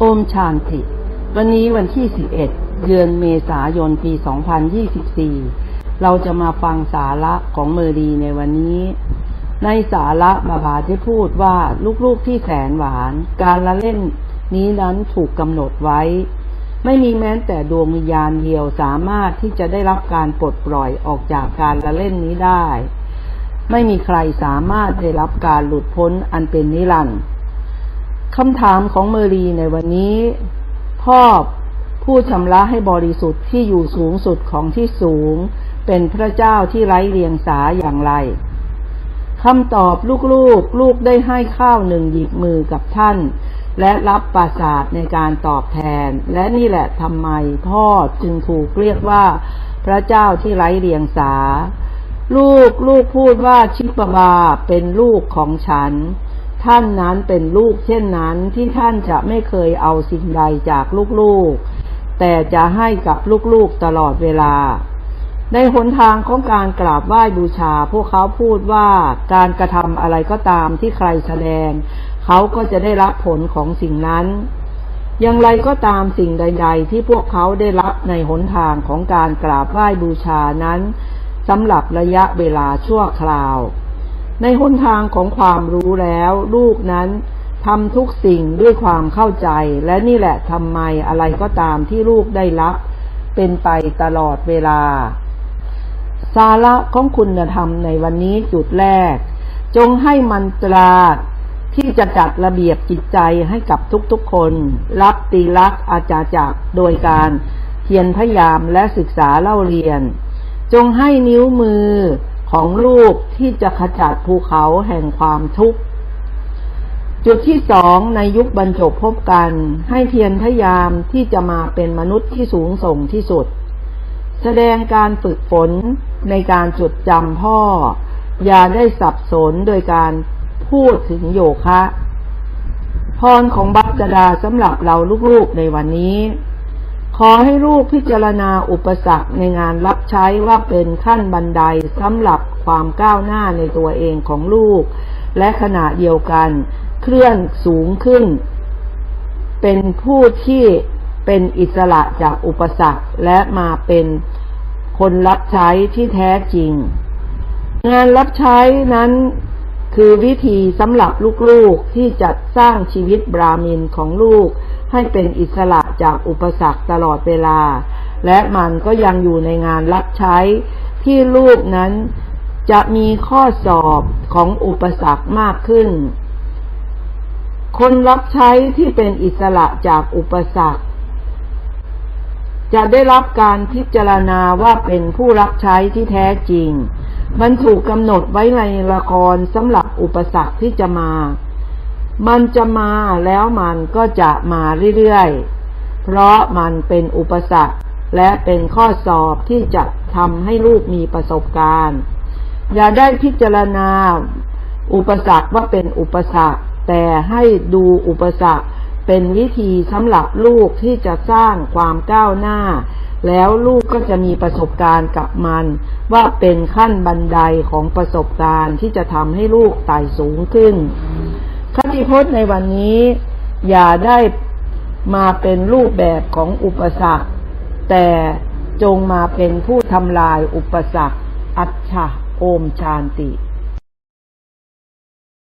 โอมชานติ วันนี้วันที่ 11 เดือนเมษายน ปี 2024 เราจะมาฟังสาระของเมอรีในวันนี้ ในสาระบาบาได้พูดว่าลูกๆที่แสนหวาน การละเล่นนี้นั้นถูกกำหนดไว้ ไม่มีแม้แต่ดวงวิญญาณเดียวสามารถที่จะได้รับการปลดปล่อยออกจากการละเล่นนี้ได้ ไม่มีใครสามารถได้รับการหลุดพ้นอันเป็นนิรันดร์ คำถามของเมอรีในวันนี้ พ่อผู้ชำระให้บริสุทธิ์ที่อยู่สูงสุดของที่สูง เป็นพระเจ้าที่ไร้เรียงสาอย่างไรคำตอบลูกๆลลูกได้ให้ข้าวหนึ่งหยิบมือกับท่าน และรับปราสาทในการตอบแทน และนี่แหละทำไมพ่อจึงถูกเรียกว่า พระเจ้าที่ไร้เรียงสา ลูกลูกพูดว่าชิปบาเป็นลูกของฉัน ท่านนั้นเป็นลูกเช่นนั้นที่ท่านจะไม่เคยเอาสิ่งใดจากลูกๆ แต่จะให้กับลูกๆตลอดเวลา ในหนทางของการกราบไหว้บูชา พวกเขาพูดว่าการกระทำอะไรก็ตามที่ใครแสดง เขาก็จะได้รับผลของสิ่งนั้น อย่างไรก็ตามสิ่งใด ๆ ที่พวกเขาได้รับในหนทางของการกราบไหว้บูชานั้นสำหรับระยะเวลาชั่วคราว ในหนทางของความรู้แล้ว ลูกนั้นทำทุกสิ่งด้วยความเข้าใจ และนี่แหละทำไมอะไรก็ตามที่ลูกได้รับ เป็นไปตลอดเวลา สาระของคุณธรรมในวันนี้จุดแรก จงให้มันตราที่จะจัดระเบียบจิตใจให้กับทุกๆคน รับตีรักอาจารย์จักโดยการเพียรพยายามและศึกษาเล่าเรียน จงให้นิ้วมือ ของลูกที่จะขจัดภูเขาแห่งความทุกข์ จุดที่สองในยุคบรรจบพบกัน ให้เพียรพยายามที่จะมาเป็นมนุษย์ที่สูงส่งที่สุด แสดงการฝึกฝนในการจดจำพ่อ อย่าได้สับสนโดยการพูดถึงโยคะ พรของบัพจดาสำหรับเราลูกๆในวันนี้ ขอให้ลูกพิจารณาอุปสรรคในงานรับใช้ว่าเป็นขั้นบันไดสำหรับความก้าวหน้าในตัวเองของลูก และขณะเดียวกัน เคลื่อนสูงขึ้น เป็นผู้ที่เป็นอิสระจากอุปสรรคและมาเป็นคนรับใช้ที่แท้จริง งานรับใช้นั้นคือวิธีสำหรับลูกๆที่จะสร้างชีวิตบรามินของลูกให้เป็นอิสระ จากอุปสรรคตลอดเวลา และมันก็ยังอยู่ในงานรับใช้ที่ลูกนั้นจะมีข้อสอบของอุปสรรคมากขึ้น คนรับใช้ที่เป็นอิสระจากอุปสรรค จะได้รับการพิจารณาว่าเป็นผู้รับใช้ที่แท้จริง มันถูกกำหนดไว้ในละครสำหรับอุปสรรคที่จะมา มันจะมาแล้วมันก็จะมาเรื่อยๆ เพราะมันเป็นอุปสรรค และเป็นข้อสอบที่จะทำให้ลูกมีประสบการณ์ อย่าได้พิจารณาอุปสรรคว่าเป็นอุปสรรค แต่ให้ดูอุปสรรคเป็นวิธีสำหรับลูกที่จะสร้างความก้าวหน้า แล้วลูกก็จะมีประสบการณ์กับมัน ว่าเป็นขั้นบันไดของประสบการณ์ที่จะทำให้ลูกไต่สูงขึ้นคติพจน์ในวันนี้ อย่าได้ มาเป็นรูปแบบของอุปสรรค แต่จงมาเป็นผู้ทำลายอุปสรรค อัจฉะโอมชานติ